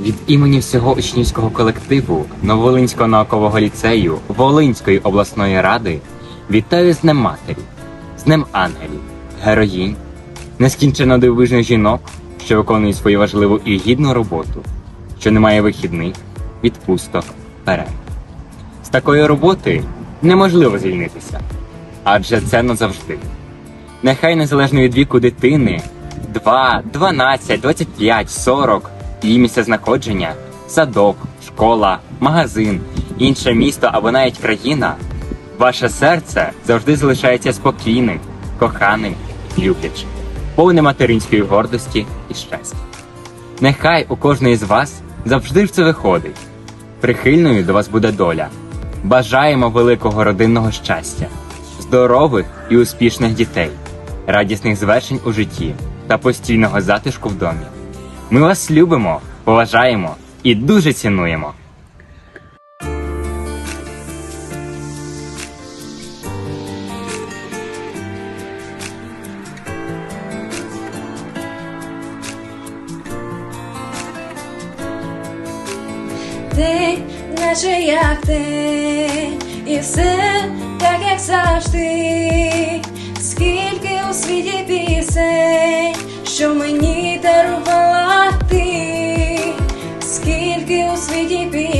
Від імені всього учнівського колективу Новолинського наукового ліцею Волинської обласної ради вітаю з Днем Матері, з Днем ангелів, героїнь, нескінченно дивовижних жінок, що виконують свою важливу і гідну роботу, що не має вихідних, відпусток, перерв. З такої роботи неможливо звільнитися, адже це назавжди. Нехай незалежно від віку дитини 2, 12, 25, 40, її місце знаходження, садок, школа, магазин, інше місто або навіть країна, ваше серце завжди залишається спокійним, коханим, люблячим, повне материнської гордості і щастя. Нехай у кожної з вас завжди ж це виходить. Прихильною до вас буде доля. Бажаємо великого родинного щастя, здорових і успішних дітей, радісних звершень у житті та постійного затишку в домі. Ми вас любимо, поважаємо і дуже цінуємо. День, наче як день, і все так, як завжди. Скільки у світі пісень, що мені дарувала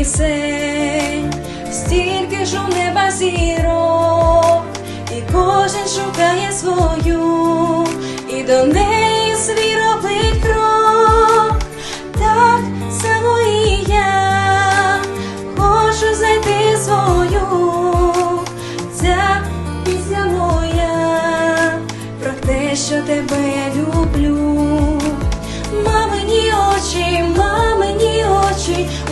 пісень, стільки ж у неба зірок, і кожен шукає свою, і до неї свій робить крок. Так само і я хочу знайти свою. Ця пісня моя про те, що тебе люблю. Мамині очі,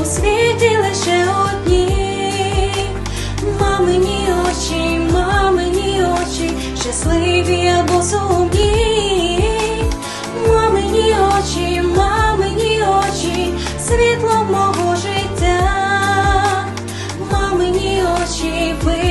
у світі лише одні. Мамині очі, мамині очі, щасливі або сумні. Мамині очі, мамині очі, світло мого життя. Мамині очі, ви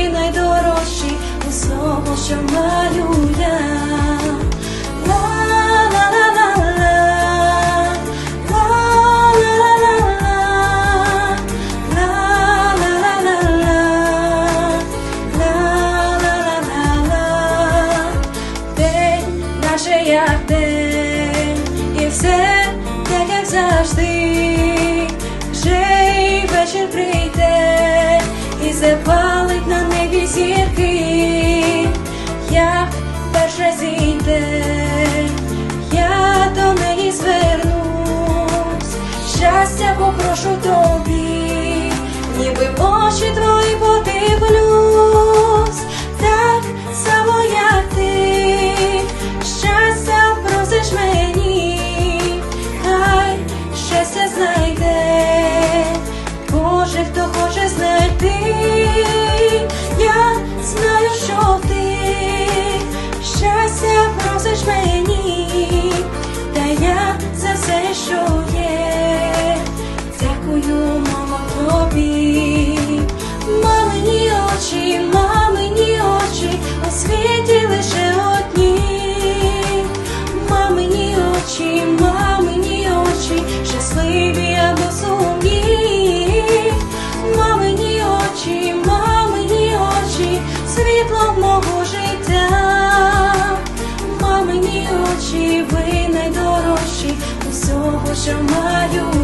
Мамині ви найдорожчі. Усього, що маю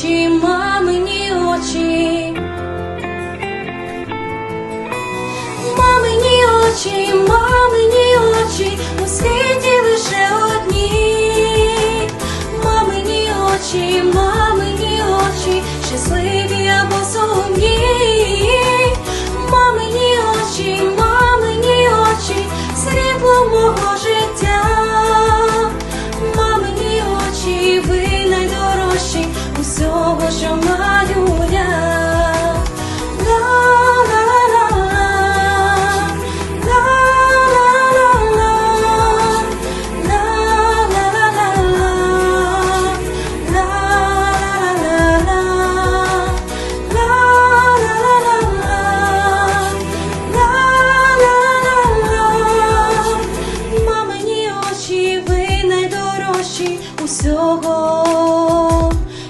очі, мамині очі. Мамині очі, мамині очі, у світі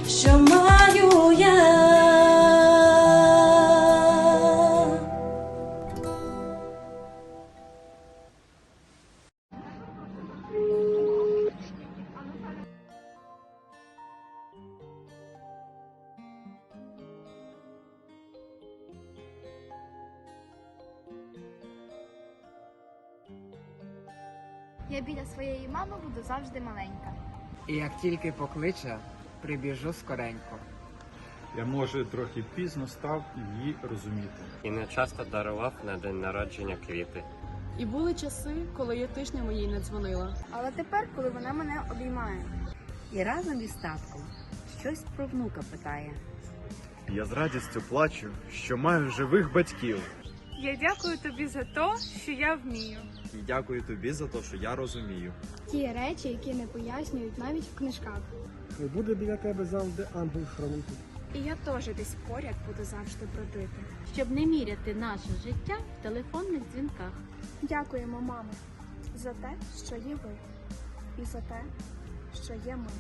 що маю. Я біля своєї мами буду завжди маленька. І як тільки покличе, прибіжу скоренько. Я може трохи пізно став її розуміти. і не часто дарував на день народження квіти. І були часи, коли я тижнями їй не дзвонила. Але тепер, коли вона мене обіймає, І разом із татком щось про внука питає. Я з радістю плачу, що маю живих батьків. Я дякую тобі за те, що я вмію. І дякую тобі за те, що я розумію. ті речі, які не пояснюють навіть в книжках. Хай буде біля тебе завжди ангел хранити. І я теж десь поряд буду завжди бродити. Щоб не міряти наше життя в телефонних дзвінках. Дякуємо, мамо, за те, що є ви, і за те, що є ми.